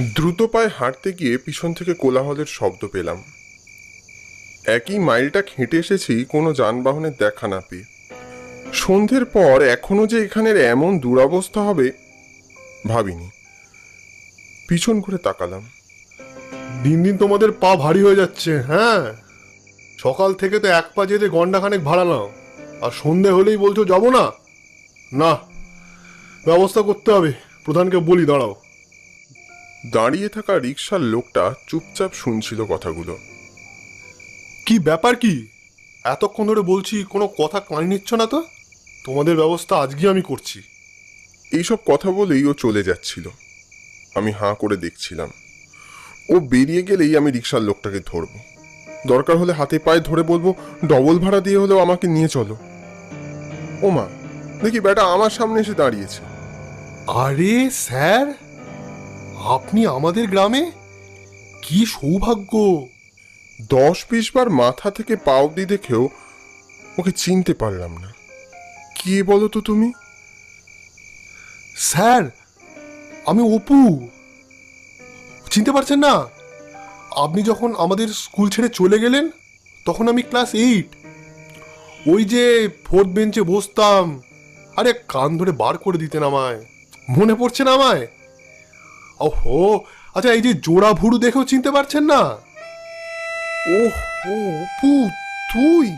দ্রুত পায়ে হাঁটতে গিয়ে পিছন থেকে কোলাহলের শব্দ পেলাম। একই মাইলটা হেঁটে এসেছি, কোনো যানবাহনের দেখা না পেয়ে। সন্ধ্যের পর এখনও যে এখানের এমন দুরবস্থা হবে, ভাবিনি। পিছন ঘুরে তাকালাম। দিন দিন তোমাদের পা ভারী হয়ে যাচ্ছে হ্যাঁ? সকাল থেকে তো এক পা যেতে ঘন্টাখানেক ভাড়া নাও আর সন্ধে হলেই বলছো যাব না? না, ব্যবস্থা করতে হবে। প্রধানকে বলি, দাঁড়াও। দাঁড়িয়ে থাকা রিক্সার লোকটা চুপচাপ শুনছিল কথাগুলো। কি ব্যাপার কি? এতক্ষণ ধরে বলছি কোনো কথা কানে নিচ্ছ না তো? তোমাদের ব্যবস্থা আজকে আমি করছি। এইসব কথা বলেই ও চলে যাচ্ছিল। আমি হাঁ করে দেখছিলাম। ও বেরিয়ে গেলেই আমি রিক্সার লোকটাকে ধরব। দরকার হলে হাতে পায়ে ধরে বলব ডবল ভাড়া দিয়ে হলেও আমাকে নিয়ে চলো। ও মা দেখি বেটা আমার সামনে এসে দাঁড়িয়েছে। আরে স্যার আপনি আমাদের গ্রামে? কি সৌভাগ্য। দশ বিশ বার মাথা থেকে পা অব্দি দেখেও ওকে চিনতে পারলাম না। কি বলো তো তুমি? স্যার আমি অপু। চিনতে পারছেন না? আপনি যখন আমাদের স্কুল ছেড়ে চলে গেলেন তখন আমি ক্লাস এইট। ওই যে ফোর্থ বেঞ্চে বসতাম। আরে কান ধরে বার করে দিতেন আমায়। মনে পড়ছে না আমায়? ওহো আচ্ছা এই যে জোড়া ভুরু দেখেও চিনতে পারছেন না? ওহ অপু তুই?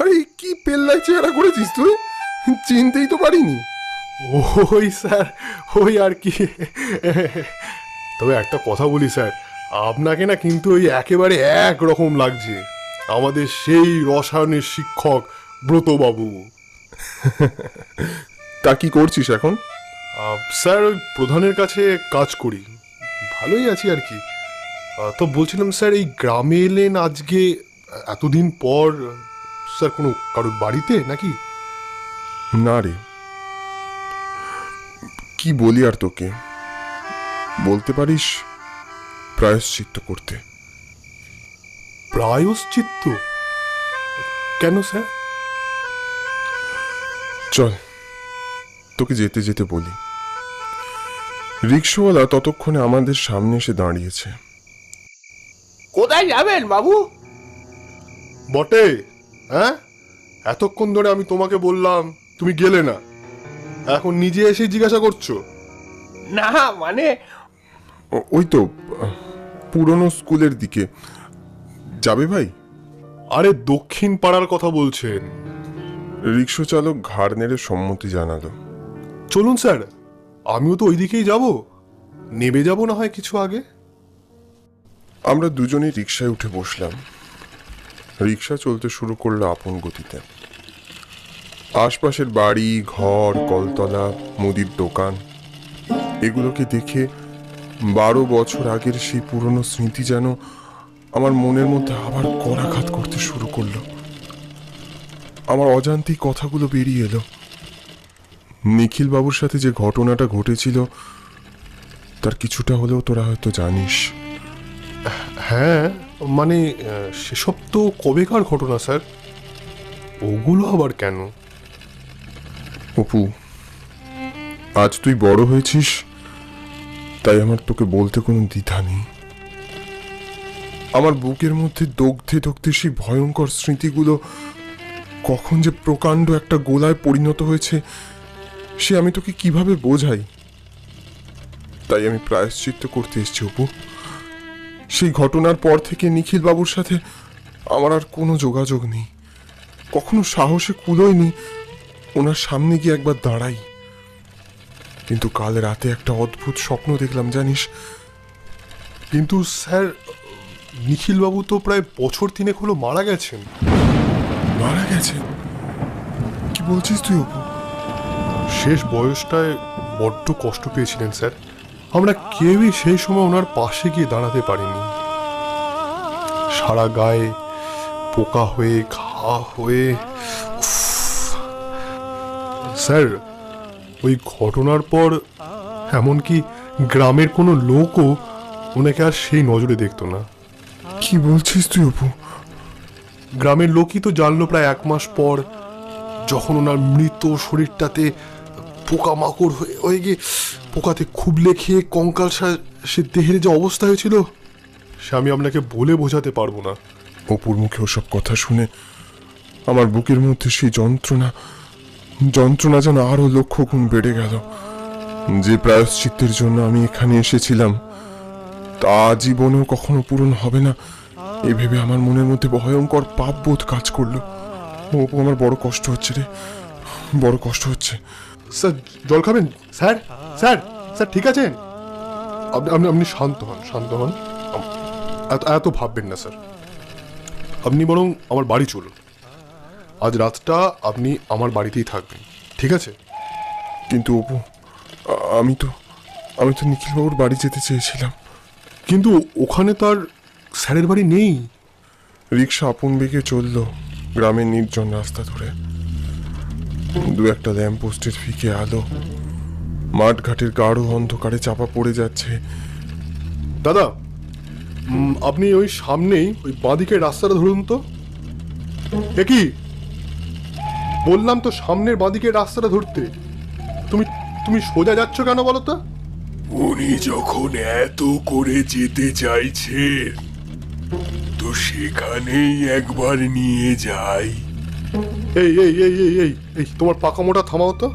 আরে, কি পেল্লাই চেহারা করেছিস তুই? চিনতেই তো পারিনি। ওই স্যার, ওই আর কি। তবে একটা কথা বলি স্যার, আপনাকে না কিন্তু ওই একেবারে এক রকম লাগছে। আমাদের সেই রসায়নের শিক্ষক ব্রতবাবু। তা কি করছিস এখন? স্যার ওই প্রধানের কাছে কাজ করি। ভালোই আছি আর কি। তো বলছিলাম স্যার এই গ্রামে এলেন আজকে এতদিন পর স্যার কোনো কারোর বাড়িতে নাকি? না রে। কি বলি আর তোকে? বলতে পারিস প্রায়শ্চিত্ত করতে। প্রায়শ্চিত্ত? কেন স্যার? চল তোকে যেতে যেতে বলি। রিক্সাওয়ালা ততক্ষণে আমাদের সামনে এসে দাঁড়িয়েছে। কোথায় যাবেন বাবু? বটে হ্যাঁ? এতক্ষণ ধরে আমি তোমাকে বললাম তুমি গেলে না। এখন নিজে এসে জিজ্ঞাসা করছ? না মানে? ওই তো পুরনো স্কুলের দিকে। যাবে ভাই? আরে দক্ষিণ পাড়ার কথা বলছেন। রিক্সা চালক ঘাড় নেড়ে সম্মতি জানালো। চলুন স্যার। আমিও তো ওই দিকেই যাব। নেবে যাব না হয় কিছু আগে? আমরা দুজনেই রিক্সায় উঠে বসলাম। রিক্সা চলতে শুরু করল আপন গতিতে। আশপাশের বাড়ি, ঘর, কলতলা, মুদির দোকান, এগুলোকে দেখে বারো বছর আগের সেই পুরনো স্মৃতি যেন আমার মনের মধ্যে আবার করাঘাত করতে শুরু করল। আমার অজান্তেই কথাগুলো বেরিয়ে এলো। নিখিল বাবুর সাথে যে ঘটনাটা ঘটেছিল তার কিছুটা হলেও তোরা হয়তো জানিস। হ্যাঁ মানে সেসব তো কবেকার ঘটনা স্যার। ওগুলো আবার কেন? অপু আজ তুই বড় হয়েছিস তাই আমার তোকে বলতে কোনো দ্বিধা নেই। আমার বুকের মধ্যে দগ্ধে দগ্ধে সেই ভয়ঙ্কর স্মৃতিগুলো কখন যে প্রকাণ্ড একটা গোলায় পরিণত হয়েছে সে আমি তোকে কীভাবে বোঝাই? তাই আমি প্রায়শ্চিত্ত করতে এসেছি, অপু। সেই ঘটনার পর থেকে নিখিল বাবুর সাথে আমার আর কোনো যোগাযোগ নেই। কখনো সাহসে কুলোয়নি ওনার সামনে গিয়ে একবার দাঁড়াই। কিন্তু কাল রাতে একটা অদ্ভুত স্বপ্ন দেখলাম, জানিস? কিন্তু স্যার, নিখিলবাবু তো প্রায় বছর তিনেক হলো মারা গেছেন। মারা গেছেন? কি বলছিস তুই, অপু? শেষ বয়সটায় বড্ড কষ্ট পেয়েছিলেন স্যার। আমরা কেউই সেই সময় ওনার পাশে গিয়ে দাঁড়াতে পারিনি। সারা গায়ে পোকা হয়ে ঘা হয়ে স্যার ওই ঘটনার পর এমনকি গ্রামের কোনো লোকও ওনাকে আর সেই নজরে দেখতো না। কি বলছিস তুই অপু? গ্রামের লোকই তো জানলো প্রায় এক মাস পর যখন ওনার মৃত শরীরটাতে পোকামাকড় হয়ে হয়ে গিয়ে পোকাতে খুবলে খেয়ে কঙ্কাল সা- দেহের যে অবস্থা হয়েছিল, সে আমি আপনাকে বলে বোঝাতে পারব না। অপুর মুখে ওসব কথা শুনে আমার বুকের মধ্যে সেই যন্ত্রণা যন্ত্রণা যেন আরও লক্ষ গুণ বেড়ে গেল। যে প্রায়শ্চিত্তের জন্য আমি এখানে এসেছিলাম, তা জীবনেও কখনো পূরণ হবে না। এ ভেবে আমার মনের মধ্যে ভয়ঙ্কর পাপ বোধ কাজ করল। অপু, আমার বড় কষ্ট হচ্ছে রে, বড় কষ্ট হচ্ছে। স্যার জল খাবেন? স্যার স্যার স্যার ঠিক আছেন? আপনি আপনি আপনি শান্ত হন শান্ত হন। এত এত ভাববেন না স্যার। আপনি বরং আমার বাড়ি চলুন। আজ রাতটা আপনি আমার বাড়িতেই থাকবেন ঠিক আছে? কিন্তু অপু আমি তো আমি তো নিখিলবাবুর বাড়ি যেতে চেয়েছিলাম। কিন্তু ওখানে তার স্যারের বাড়ি নেই। রিক্সা আপন বেগে চলল গ্রামের নির্জন রাস্তা ধরে। দু একটা ল্যাম্প পোস্টের ফিকে আলো। মাঠঘাটের গাঢ় অন্ধকারে চাপা পড়ে যাচ্ছে। দাদা আপনি ওই সামনেই, ওই বাঁদিকে রাস্তাটা ধরুন তো। এ কি? বললাম তো সামনের বাঁদিকে রাস্তাটা ধরতে। তুমি তুমি সোজা যাচ্ছ কেন বলো তো? উনি যখন এত করে যেতে চাইছে, তো সেখানেই একবার নিয়ে যাই। এই এই এই এই এই এই তোমার পাকা মোটা থামাও তো।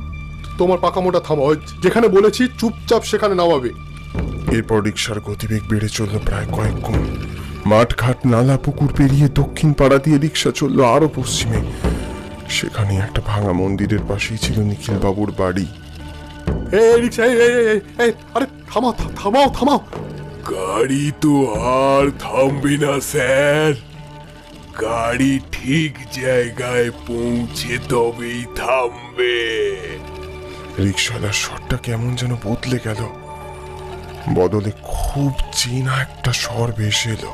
তোমার পাকা মোটা থামাও যেখানে বলেছি চুপচাপ সেখানে নামাবে। এরপর রিক্সার গতিবেগ বেড়ে চলল প্রায় কয়েক গুণ। মাঠঘাট নালা পুকুর পেরিয়ে দক্ষিণ পাড়া দিয়ে রিক্সা চলল আরও পশ্চিমে। সেখানে একটা ভাঙা মন্দিরের পাশেই ছিল নিখিল বাবুর বাড়ি আরে থামাও থামাও থামাও। গাড়ি তো আর থামবে না স্যার। গাড়ি ঠিক জায়গায় পৌঁছে তবেই থামবে। রিক্সাওয়ালার স্বরটা কেমন যেন বদলে গেল। বদলে খুব চেনা একটা স্বর ভেসে এলো।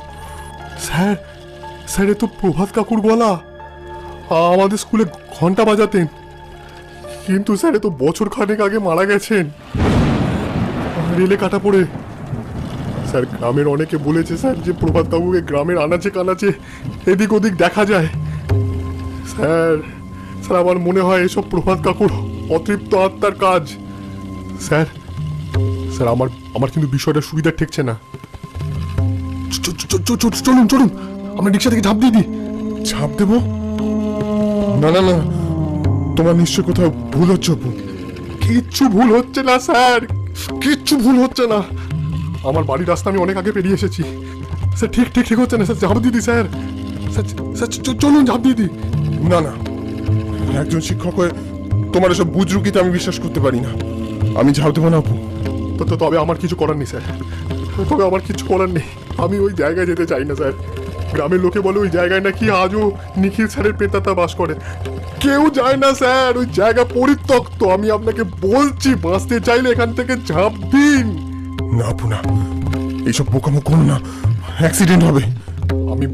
স্যার স্যার এ তো প্রভাত কাকুর গলা আমাদের স্কুলে ঘণ্টা বাজাতেন। কিন্তু স্যার এ তো বছর খানেক আগে মারা গেছেন। রেলে কাটা পড়ে স্যার, গ্রামের অনেকে বলেছে স্যার যে প্রভাত কাকুকে গ্রামের আনাচে কানাচে এদিক ওদিক দেখা যায়। স্যার স্যার, আমার মনে হয় এসব প্রভাত কাকুর অতৃপ্ত আত্মার কাজ। স্যার স্যার, আমার আমার কিন্তু বিষয়টা সুবিধা ঠেকছে না। চলুন চলুন, আমরা রিক্সা থেকে ঝাঁপ দিয়ে দিই। ঝাঁপ দেবো? না না না, তোমার নিশ্চয় কোথাও ভুল হচ্ছে কিচ্ছু ভুল হচ্ছে না, স্যার। কিচ্ছু ভুল হচ্ছে না। আমার বাড়ির রাস্তা আমি অনেক আগে পেরিয়ে এসেছি। স্যার, ঠিক ঠিক ঠিক হচ্ছে না, স্যার, ঝাঁপ দিয়ে দিই স্যার স্যার চলুন, ঝাঁপ দিয়ে দিই না না একজন শিক্ষক হয়ে তোমার এসব বুজরুকিতে আমি বিশ্বাস করতে পারি না। আমি ঝাড় দেবো না তো- তবে আমার কিছু করার নেই, স্যার। তবে আমার কিছু করার নেই। আমি ওই জায়গায় যেতে চাই না, স্যার। গ্রামের লোকে বলে ওই জায়গায় নাকি আজও নিখিল স্যারের পেতাতা বাস করে। কেউ যায় না, স্যার, ওই জায়গা পরিত্যক্ত। আমি আপনাকে বলছি, বাঁচতে চাইলে এখান থেকে ঝাঁপ দিন। না অপু না। এইসব বোকামো করো না। অ্যাক্সিডেন্ট হবে। আমি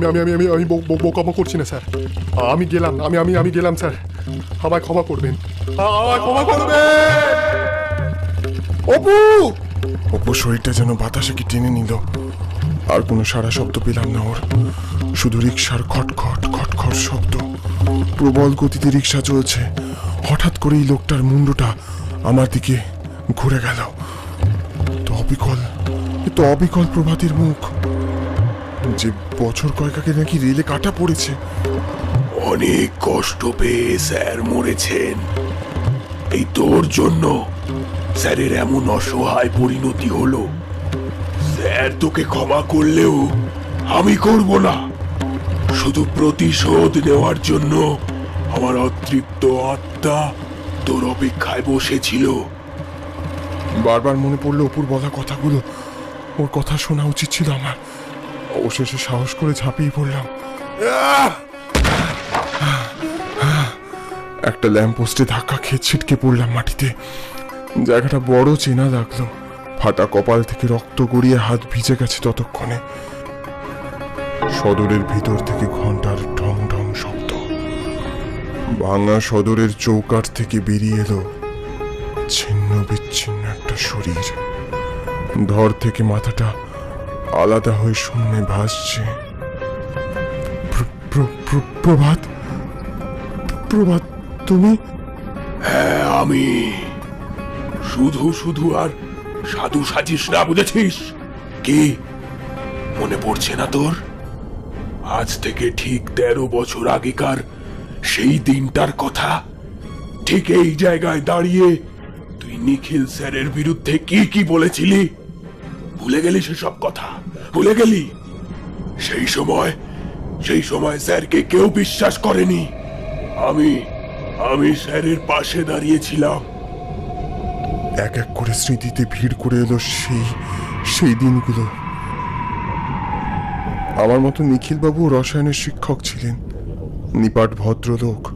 আমি আমি আমি আমি বোকামো করছি না, স্যার। আমি গেলাম, আমি আমি আমি গেলাম, স্যার। আমায় ক্ষমা করবেন। আমায় ক্ষমা করবেন। অপু! অপু শরীরটা যেন বাতাসে কি টেনে নিল। আর কোনো সারা শব্দ পেলাম না ওর। শুধু রিক্সার খটখট খটখট শব্দ। প্রবল গতিতে রিক্সা চলছে। হঠাৎ করে এই লোকটার মুন্ডটা আমার দিকে ঘুরে গেল। অবিকল তো অবিকল প্রভাতের মুখ। যে বছর কয়েক আগে নাকি রেলে কাটা পড়েছে। অনেক কষ্ট পেয়ে স্যার মরেছেন। এই তোর জন্য স্যারের এমন অসহায় পরিণতি হলো। স্যার তোকে ক্ষমা করলেও আমি করব না। শুধু প্রতিশোধ নেওয়ার জন্য আমার অতৃপ্ত আত্মা তোর অপেক্ষায় বসেছিল। বারবার মনে পড়ল অপুর বলা কথাগুলো। ওর কথা শোনা উচিত ছিল আমার। অবশেষে সাহস করে ঝাঁপিয়ে পড়লাম। একটা ল্যাম্প পোস্টে ধাক্কা খেয়ে ছিটকে পড়লাম মাটিতে। জায়গাটা বড় চেনা লাগল। ফাটা কপাল থেকে রক্ত গড়িয়ে হাত ভিজে গেছে ততক্ষণে। সদরের ভিতর থেকে ঘণ্টার ঢং ঢং শব্দ। ভাঙা সদরের চৌকাঠ থেকে বেরিয়ে এলো ছিন্ন বিচ্ছিন্ন একটা শরীর। ধর থেকে মাথাটা আলাদা হয়ে শূন্যে ভাসছে। প্র- প্র- প্র- প্রভাত প্রভাত, তুমি? হ্যাঁ আমি। শুধু শুধু আর সাধু সাজিস না, বুঝেছিস? কি? মনে পড়ছে না তোর? আজ থেকে ঠিক তেরো বছর আগেকার সেই দিনটার কথা ঠিক এই জায়গায় দাঁড়িয়ে নিখিল স্যারের বিরুদ্ধে কি কি বলেছিলি? ভুলে গেলি সেসব কথা? ভুলে গেলি? সেই সময় সেই সময় স্যারকে কেউ বিশ্বাস করেনি। আমি আমি স্যারের পাশে দাঁড়িয়েছিলাম। এক এক করে স্মৃতিতে ভিড় করে এলো সেই সেই দিনগুলো। আমার মতো নিখিলবাবু রসায়নের শিক্ষক ছিলেন। নিপাট ভদ্রলোক,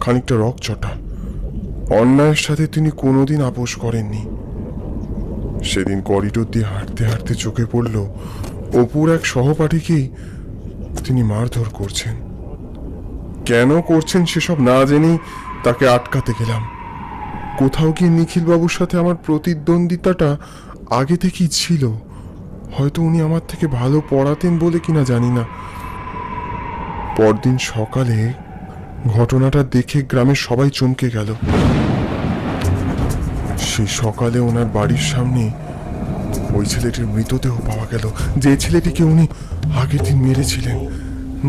খানিকটা রকচটা। অন্যায়ের সাথে তিনি কোনোদিন আপোষ করেননি। সেদিন করিডোর দিয়ে হাঁটতে হাঁটতে চোখে পড়ল অপুর এক সহপাঠীকেই তিনি মারধর করছেন। কেন করছেন সেসব না জেনেই তাকে আটকাতে গেলাম। কোথাও কি নিখিলবাবুর সাথে আমার প্রতিদ্বন্দ্বিতাটা আগে থেকেই ছিল? হয়তো উনি আমার থেকে ভালো পড়াতেন বলে কিনা জানি না। পরদিন সকালে ঘটনাটা দেখে গ্রামের সবাই চমকে গেল। সেই সকালে ওনার বাড়ির সামনে ওই ছেলেটির মৃতদেহ পাওয়া গেল। যে ছেলেটিকে উনি আগের দিন মেরেছিলেন।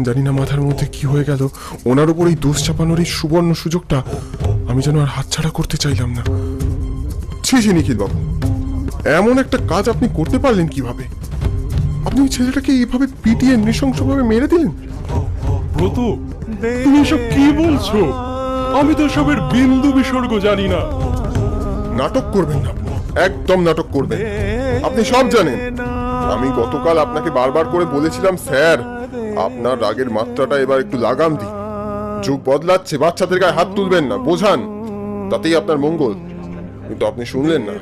জানি না মাথার মধ্যে কি হয়ে গেল। ওনার উপর এই দোষ চাপানোর এই সুবর্ণ সুযোগটা আমি যেন আর হাতছাড়া করতে চাইলাম না। ছি ছি, নিখিল বাবু, এমন একটা কাজ আপনি করতে পারলেন কীভাবে? আপনি ওই ছেলেটাকে এইভাবে পিটিয়ে নৃশংসভাবে মেরে দিলেন? ব্রত তুমি এসব কি বলছো? আমি তো সবের বিন্দু বিসর্গ জানি না। নাটক করবেন না আপনি। একদম নাটক করবেন। আপনি সব জানেন। আমি গতকাল আপনাকে বারবার করে বলেছিলাম স্যার আপনার রাগের মাত্রাটা এবার একটু লাগাম দিন। যুগ বদলাচ্ছে বাচ্চাদের গায়ে হাত তুলবেন না বোঝান। তাতেই আপনার মঙ্গল। কিন্তু আপনি শুনলেন না।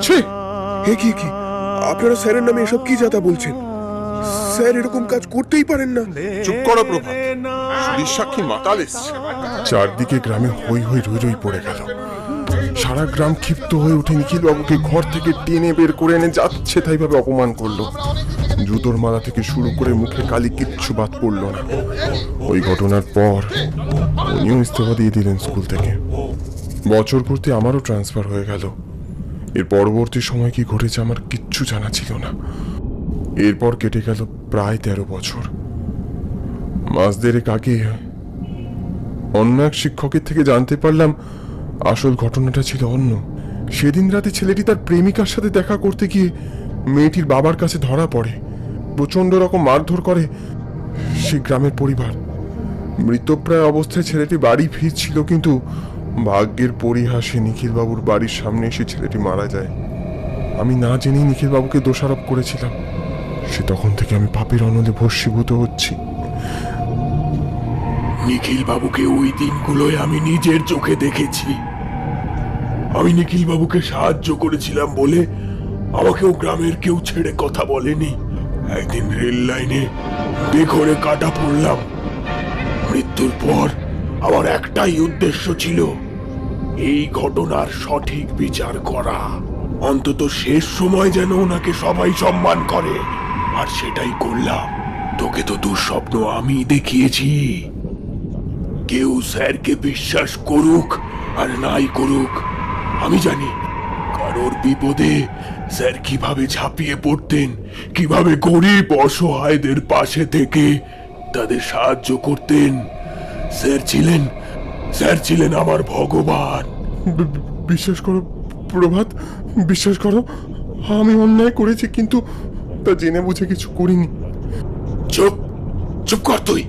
ছি! হে কি কি? আপনারা স্যারের নামে এসব কি যাতা বলছেন? স্যার এরকম কাজ করতেই পারেন না। চুপ করো প্রভাত। সাক্ষী মাতাল এসছে। চারদিকে গ্রামে হই হই রই রই পড়ে গেল। সারা গ্রাম ক্ষিপ্ত হয়ে উঠে নিখিল বাবুকে ঘর থেকে টেনে বের করে এনে যাচ্ছে তাই ভাবে অপমান করল। জুতোর মালা থেকে শুরু করে মুখে কালি কিচ্ছু বাদ পড়ল না। ওই ঘটনার পর উনিও ইস্তফা দিয়ে দিলেন স্কুল থেকে। বছর পূর্তি আমারও ট্রান্সফার হয়ে গেল। এর পরবর্তী সময় কি ঘটেছে আমার কিচ্ছু জানা ছিল না। এরপর কেটে গেল প্রায় তেরো বছর। মাস দেড়েক আগে অন্য এক শিক্ষকের থেকে জানতে পারলাম আসল ঘটনাটা ছিল অন্য। সেদিন রাতে ছেলেটি তার প্রেমিকার সাথে দেখা করতে গিয়ে মেয়েটির বাবার কাছে ধরা পড়ে। প্রচণ্ড রকম মারধর করে সে গ্রামের পরিবার। মৃতপ্রায় অবস্থায় ছেলেটি বাড়ি ফিরছিল, কিন্তু ভাগ্যের পরিহাসে নিখিলবাবুর বাড়ির সামনে এসে ছেলেটি মারা যায়। আমি না জেনেই নিখিলবাবুকে দোষারোপ করেছিলাম। সে তখন থেকে আমি পাপের অনলে ভস্মীভূত হচ্ছি। নিখিল বাবুকে ওই দিনগুলোয় আমি নিজের চোখে দেখেছি। আমি নিখিল বাবুকে সাহায্য করেছিলাম বলে আমাকেও গ্রামের কেউ ছেড়ে কথা বলেনি। একদিন রেল লাইনে বেঘরে কাটা পড়লাম। মৃত্যুর পর আমার একটাই উদ্দেশ্য ছিল এই ঘটনার সঠিক বিচার করা। অন্তত শেষ সময় যেন ওনাকে সবাই সম্মান করে। আর সেটাই করলাম। তোকে তো দুঃস্বপ্ন আমি দেখিয়েছি। কেউ স্যারকে বিশ্বাস করুক আর নাই করুক আমি জানি। কারোর বিপদে স্যার কীভাবে ঝাঁপিয়ে পড়তেন কীভাবে গরিব অসহায়দের পাশে থেকে তাদের সাহায্য করতেন স্যার ছিলেন স্যার ছিলেন আমার ভগবান। বিশ্বাস করো প্রভাত বিশ্বাস করো আমি অন্যায় করেছি কিন্তু তা জেনে বুঝে কিছু করিনি। চুপ চুপ কর তুই।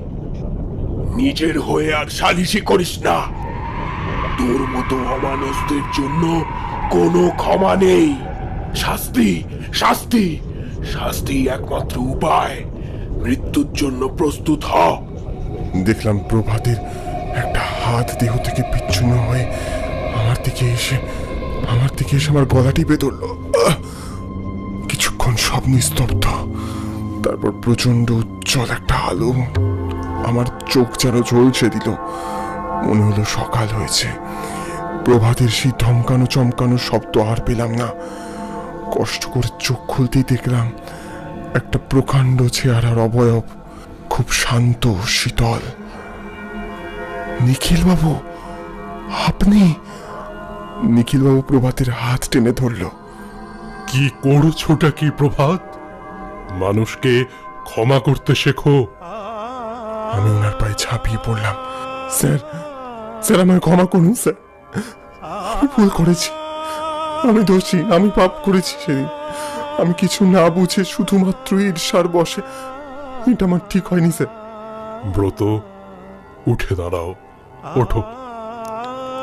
নিজের হয়ে আর সালিশি করিস না। তোর মতো অমানুষদের জন্য কোনো ক্ষমা নেই। শাস্তি শাস্তি শাস্তি একমাত্র উপায়। মৃত্যুর জন্য প্রস্তুত হ। দেখলাম প্রভাতের একটা হাত দেহ থেকে বিচ্ছিন্ন হয়ে আমার দিকে এসে, আমার দিকে এসে আমার গলা টিপে ধরল। কিছুক্ষণ সব নিস্তব্ধ। তারপর প্রচণ্ড উজ্জ্বল একটা আলো আমার চোখ যেন ঝলসে দিল মনে হলো সকাল হয়েছে। প্রভাতের সেই ধমকানো চমকানো শব্দ আর পেলাম না। কষ্ট করে চোখ খুলতেই দেখলাম একটা প্রকাণ্ড চেহারার অবয়ব খুব শান্ত, শীতল। নিখিল বাবু আপনি? নিখিলবাবু প্রভাতের হাত টেনে ধরল। কি করছোটা কি প্রভাত? মানুষকে ক্ষমা করতে শেখো। আমি ওনার পায়ে ঝাঁপিয়ে পড়লাম। স্যার স্যার, আমায় ক্ষমা করুন, স্যার। আমি ভুল করেছি। আমি দোষী, আমি পাপ করেছি সেদিন। আমি কিছু না বুঝে শুধুমাত্র ঈর্ষার বসে এটা আমার ঠিক হয়নি, স্যার। ব্রত, উঠে দাঁড়াও, ওঠো।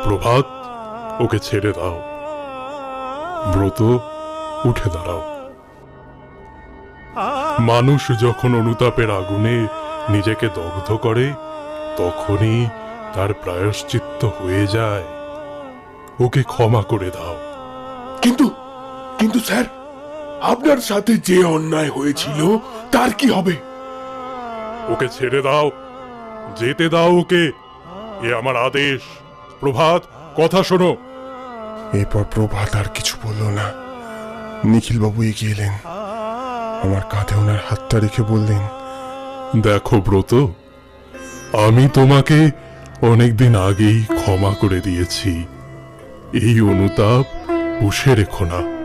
প্রভাত, ওকে ছেড়ে দাও। ব্রত, উঠে দাঁড়াও। মানুষ যখন অনুতাপের আগুনে নিজেকে দগ্ধ করে তখনই তার প্রায়শ্চিত্ত হয়ে যায়। ওকে ক্ষমা করে দাও। কিন্তু কিন্তু স্যার আপনার সাথে যে অন্যায় হয়েছিল তার কি হবে? ওকে ছেড়ে দাও। যেতে দাও ওকে। এ আমার আদেশ। প্রভাত কথা শোনো। এরপর প্রভাত আর কিছু বলল না। নিখিলবাবু এগিয়ে এলেন। আমার কাঁধে ওনার হাতটা রেখে বললেন দেখো ব্রত, আমি তোমাকে অনেকদিন আগেই ক্ষমা করে দিয়েছি। এই অনুতাপ পুষে রেখো না।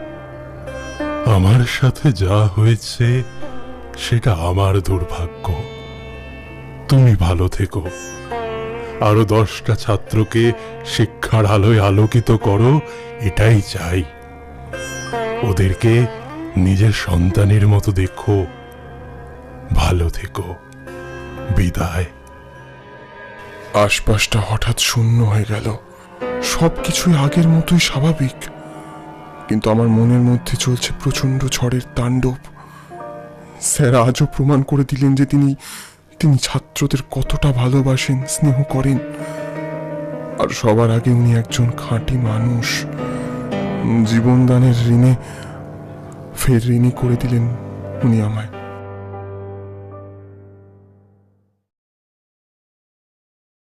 আমার সাথে যা হয়েছে, সেটা আমার দুর্ভাগ্য। তুমি ভালো থেকো। আরও দশটা ছাত্রকে শিক্ষার আলোয় আলোকিত করো, এটাই চাই। ওদেরকে নিজের সন্তানের মতো দেখো। ভালো থেকো। বিদায়। আশপাশটা হঠাৎ শূন্য হয়ে গেল। সব কিছুই আগের মতোই স্বাভাবিক। কিন্তু আমার মনের মধ্যে চলছে প্রচণ্ড ঝড়ের তাণ্ডব। স্যার আজও প্রমাণ করে দিলেন যে তিনি তিনি ছাত্রদের কতটা ভালোবাসেন, স্নেহ করেন। আর সবার আগে উনি একজন খাঁটি মানুষ। জীবনদানের ঋণে ফের ঋণী করে দিলেন উনি আমায়।